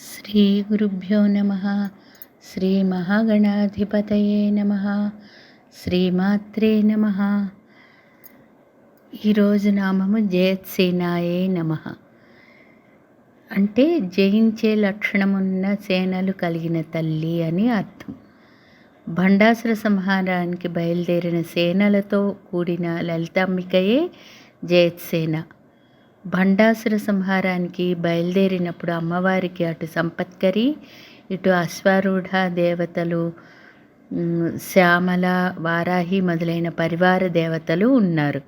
శ్రీ గురుభ్యో నమ శ్రీ మహాగణాధిపతయే నమ శ్రీమాత్రే నమ. ఈరోజు నామము జయత్సేనాయే నమ. అంటే జయించే లక్షణమున్న సేనలు కలిగిన తల్లి అని అర్థం. భండాసుర సంహారానికి బయలుదేరిన సేనలతో కూడిన లలితాంబికయే జయత్సేన. భండాసుర సంహారానికి బయలుదేరినప్పుడు అమ్మవారికి అటు సంపత్కరి ఇటు అశ్వారూఢ దేవతలు శ్యామల వారాహి మొదలైన పరివార దేవతలు ఉన్నారు.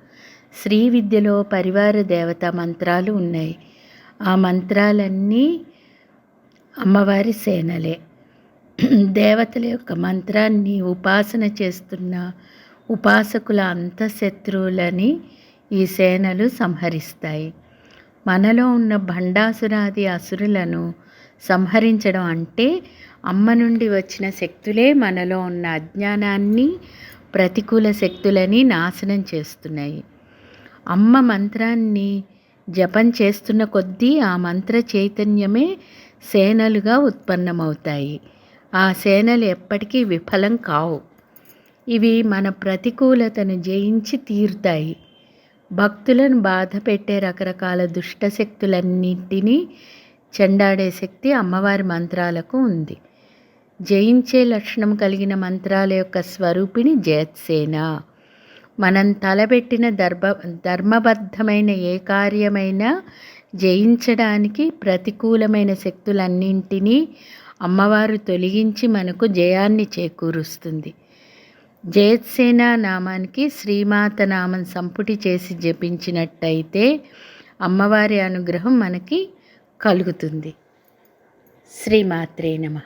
శ్రీ విద్యలో పరివార దేవత మంత్రాలు ఉన్నాయి. ఆ మంత్రాలన్నీ అమ్మవారి సేనలే. దేవతల యొక్క మంత్రాన్ని ఉపాసన చేస్తున్న ఉపాసకుల అంతఃశత్రువులని ఈ సేనలు సంహరిస్తాయి. మనలో ఉన్న భండాసురాది అసురులను సంహరించడం అంటే అమ్మ నుండి వచ్చిన శక్తులే మనలో ఉన్న అజ్ఞానాన్ని ప్రతికూల శక్తులని నాశనం చేస్తున్నాయి. అమ్మ మంత్రాన్ని జపం చేస్తున్న కొద్దీ ఆ మంత్ర చైతన్యమే సేనలుగా ఉత్పన్నమవుతాయి. ఆ సేనలు ఎప్పటికీ విఫలం కావు. ఇవి మన ప్రతికూలతను జయించి తీరుతాయి. భక్తులను బాధ పెట్టే రకరకాల దుష్టశక్తులన్నింటినీ చెండాడే శక్తి అమ్మవారి మంత్రాలకు ఉంది. జయించే లక్షణం కలిగిన మంత్రాల యొక్క స్వరూపిణి జయత్సేన. మనం తలబెట్టిన ధర్మ ధర్మబద్ధమైన ఏ కార్యమైనా జయించడానికి ప్రతికూలమైన శక్తులన్నింటినీ అమ్మవారు తొలగించి మనకు జయాన్ని చేకూరుస్తుంది. జయత్సేన నామానికి శ్రీమాత నామం సంపుటి చేసి జపించినట్టయితే అమ్మవారి అనుగ్రహం మనకి కలుగుతుంది. శ్రీమాత్రే నమ.